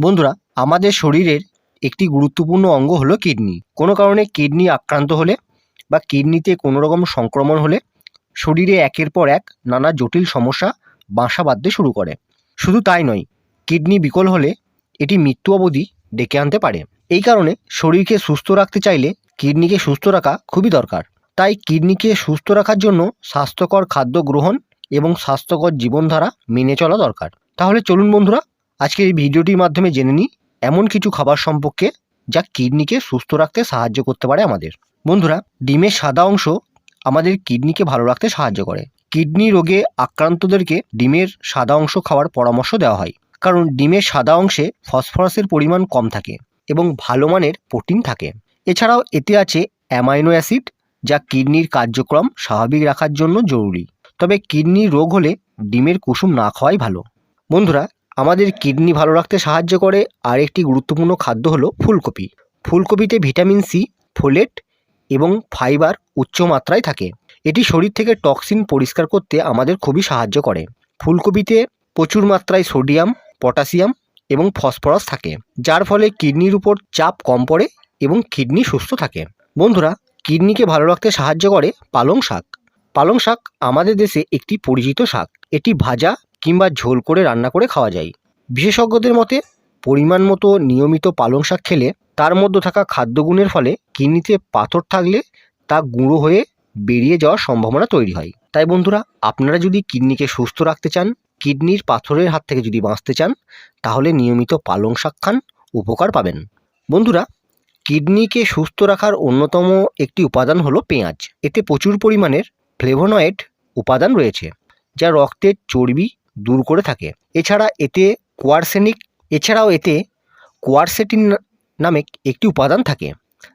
বন্ধুরা, আমাদের শরীরের একটি গুরুত্বপূর্ণ অঙ্গ হলো কিডনি। কোনো কারণে কিডনি আক্রান্ত হলে বা কিডনিতে কোনো রকম সংক্রমণ হলে শরীরে একের পর এক নানা জটিল সমস্যা বাসা বাঁধতে শুরু করে। শুধু তাই নয়, কিডনি বিকল হলে এটি মৃত্যু অবধি ডেকে আনতে পারে। এই কারণে শরীরকে সুস্থ রাখতে চাইলে কিডনিকে সুস্থ রাখা খুবই দরকার। তাই কিডনিকে সুস্থ রাখার জন্য স্বাস্থ্যকর খাদ্য গ্রহণ এবং স্বাস্থ্যকর জীবনধারা মেনে চলা দরকার। তাহলে চলুন বন্ধুরা আজকের এই ভিডিওটির মাধ্যমে জেনে নিই, এমন কিছু খাবার সম্পর্কে যা কিডনিকে সুস্থ রাখতে সাহায্য করতে পারে আমাদের। বন্ধুরা, ডিমের সাদা অংশ আমাদের কিডনিকে ভালো রাখতে সাহায্য করে। কিডনি রোগে আক্রান্তদেরকে ডিমের সাদা অংশ খাওয়ার পরামর্শ দেওয়া হয়। কারণ ডিমের সাদা অংশে ফসফরাসের পরিমাণ কম থাকে এবং ভালো মানের প্রোটিন থাকে। এছাড়াও এতে আছে অ্যামাইনো অ্যাসিড, যা কিডনির কার্যক্রম স্বাভাবিক রাখার জন্য জরুরি। তবে কিডনি রোগ হলে ডিমের কুসুম না খাওয়াই ভালো। বন্ধুরা আমাদের কিডনি ভালো রাখতে সাহায্য করে আরেকটি গুরুত্বপূর্ণ খাদ্য হলো ফুলকপি। ফুলকপিতে ভিটামিন সি, ফোলেট এবং ফাইবার উচ্চ মাত্রায় থাকে। এটি শরীর থেকে টক্সিন পরিষ্কার করতে আমাদের খুবই সাহায্য করে। ফুলকপিতে প্রচুর মাত্রায় সোডিয়াম, পটাশিয়াম এবং ফসফরাস থাকে, যার ফলে কিডনির উপর চাপ কম পড়ে এবং কিডনি সুস্থ থাকে। বন্ধুরা, কিডনিকে ভালো রাখতে সাহায্য করে পালং শাক। পালং শাক আমাদের দেশে একটি পরিচিত শাক। এটি ভাজা কিংবা ঝোল করে রান্না করে খাওয়া যায়। বিশেষজ্ঞদের মতে, পরিমাণ মতো নিয়মিত পালং শাক খেলে তার মধ্যে থাকা খাদ্যগুণের ফলে কিডনিতে পাথর থাকলে তা গুঁড়ো হয়ে বেরিয়ে যাওয়ার সম্ভাবনা তৈরি হয়। তাই বন্ধুরা, আপনারা যদি কিডনিকে সুস্থ রাখতে চান, কিডনির পাথরের হাত থেকে যদি বাঁচতে চান, তাহলে নিয়মিত পালং শাক খান, উপকার পাবেন। বন্ধুরা, কিডনিকে সুস্থ রাখার অন্যতম একটি উপাদান হলো পেঁয়াজ। এতে প্রচুর পরিমাণের ফ্লেভোনয়েড উপাদান রয়েছে, যা রক্তের চর্বি দূর করে থাকে। এছাড়া এতে কোয়ারসেনিক, এছাড়াও এতে কোয়ারসেটিন নামে একটি উপাদান থাকে,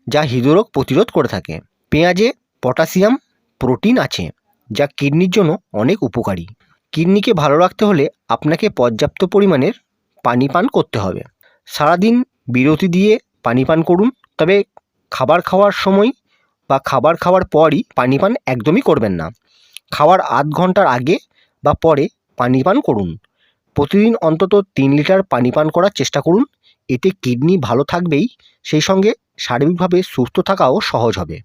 যা হৃদরোগ প্রতিরোধ করে থাকে। পেঁয়াজে পটাশিয়াম প্রোটিন আছে, যা কিডনির জন্য অনেক উপকারী। কিডনিকে ভালো রাখতে হলে আপনাকে পর্যাপ্ত পরিমাণের পানি পান করতে হবে। সারাদিন বিরতি দিয়ে পানি পান করুন, তবে খাবার খাওয়ার সময় বা খাবার খাওয়ার পরই পানি পান একদমই করবেন না। খাওয়ার আধ ঘণ্টার আগে বা পরে পানি পান করুন। প্রতিদিন অন্তত তিন লিটার পানি পান করার চেষ্টা করুন। এতে কিডনি ভালো থাকবেই। সেই সঙ্গে শারীরিকভাবে সুস্থ থাকাও সহজ হবে।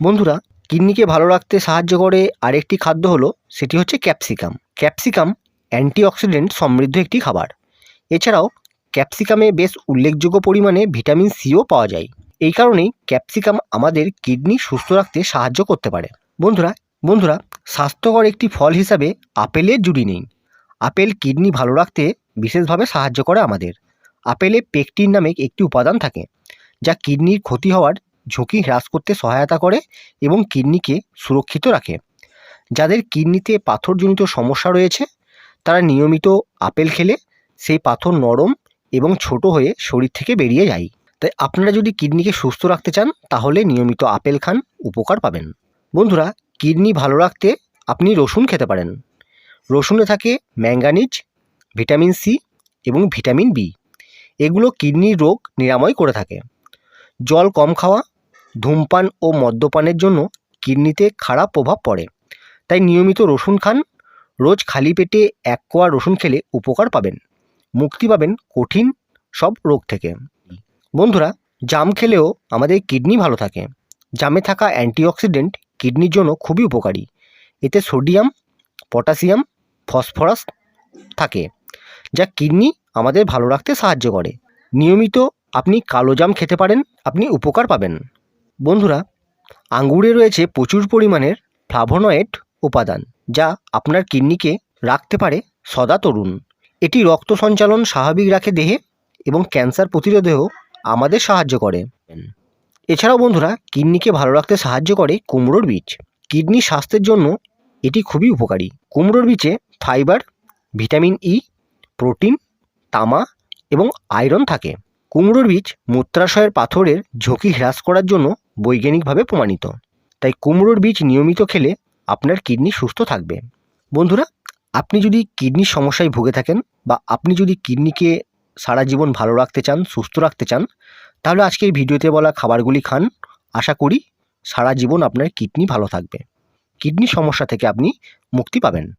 বন্ধুরা, কিডনিকে ভালো রাখতে সাহায্য করে আরেকটি খাদ্য হলো, সেটি হচ্ছে ক্যাপসিকাম। ক্যাপসিকাম অ্যান্টিঅক্সিডেন্ট সমৃদ্ধ একটি খাবার। এছাড়াও ক্যাপসিকামে বেশ উল্লেখযোগ্য পরিমাণে ভিটামিন সিও পাওয়া যায়। এই কারণেই ক্যাপসিকাম আমাদের কিডনি সুস্থ রাখতে সাহায্য করতে পারে। বন্ধুরা বন্ধুরা, স্বাস্থ্যকর একটি ফল হিসাবে আপেলের জুড়ি নেই আপেল কিডনি ভালো রাখতে বিশেষভাবে সাহায্য করে আমাদের। আপেলে পেকটিন নামে একটি উপাদান থাকে, যা কিডনির ক্ষতি হওয়ার ঝুঁকি হ্রাস করতে সহায়তা করে এবং কিডনিকে সুরক্ষিত রাখে। যাদের কিডনিতে পাথরজনিত সমস্যা রয়েছে, তারা নিয়মিত আপেল খেলে সেই পাথর নরম এবং ছোট হয়ে শরীর থেকে বেরিয়ে যায়। তাই আপনারা যদি কিডনিকে সুস্থ রাখতে চান, তাহলে নিয়মিত আপেল খান উপকার পাবেন। বন্ধুরা, কিডনি ভালো রাখতে আপনি রসুন খেতে পারেন। রসুনে থাকে ম্যাঙ্গানিজ, ভিটামিন সি এবং ভিটামিন বি। এগুলো কিডনির রোগ নিরাময় করে থাকে। জল কম খাওয়া, ধূমপান ও মদ্যপানের জন্য কিডনিতে খারাপ প্রভাব পড়ে। তাই নিয়মিত রসুন খান। রোজ খালি পেটে এক কোয়া রসুন খেলে উপকার পাবেন। মুক্তি পাবেন কঠিন সব রোগ থেকে। বন্ধুরা, জাম খেলেও আমাদের কিডনি ভালো থাকে। জামে থাকা অ্যান্টিঅক্সিডেন্ট কিডনির জন্য খুবই উপকারী। এতে সোডিয়াম, পটাশিয়াম ফসফরাস থাকে, যা কিডনি আমাদের ভালো রাখতে সাহায্য করে। নিয়মিত আপনি কালো জাম খেতে পারেন, আপনি উপকার পাবেন। বন্ধুরা, আঙ্গুরে রয়েছে প্রচুর পরিমাণের ফ্লাভোনয়েড উপাদান, যা আপনার কিডনিকে রাখতে পারে সদা তরুণ। এটি রক্ত সঞ্চালন স্বাভাবিক রাখে দেহে এবং ক্যান্সার প্রতিরোধেও আমাদের সাহায্য করে। এছাড়াও বন্ধুরা, কিডনিকে ভালো রাখতে সাহায্য করে কুমড়োর বীজ। কিডনি স্বাস্থ্যের জন্য এটি খুবই উপকারী। কুমড়োর বীজে ফাইবার, ভিটামিন ই প্রোটিন, তামা এবং আয়রন থাকে। কুমড়োর বীজ মূত্রাশয়ের পাথরের ঝুঁকি হ্রাস করার জন্য বৈজ্ঞানিকভাবে প্রমাণিত। তাই কুমড়োর বীজ নিয়মিত খেলে আপনার কিডনি সুস্থ থাকবে। বন্ধুরা, আপনি যদি কিডনির সমস্যায় ভুগে থাকেন বা আপনি যদি কিডনিকে সারা জীবন ভালো রাখতে চান, সুস্থ রাখতে চান, তাহলে আজকের ভিডিওতে বলা খাবারগুলি খান। আশা করি সারা জীবন আপনার কিডনি ভালো থাকবে। কিডনি সমস্যা থেকে আপনি মুক্তি পাবেন।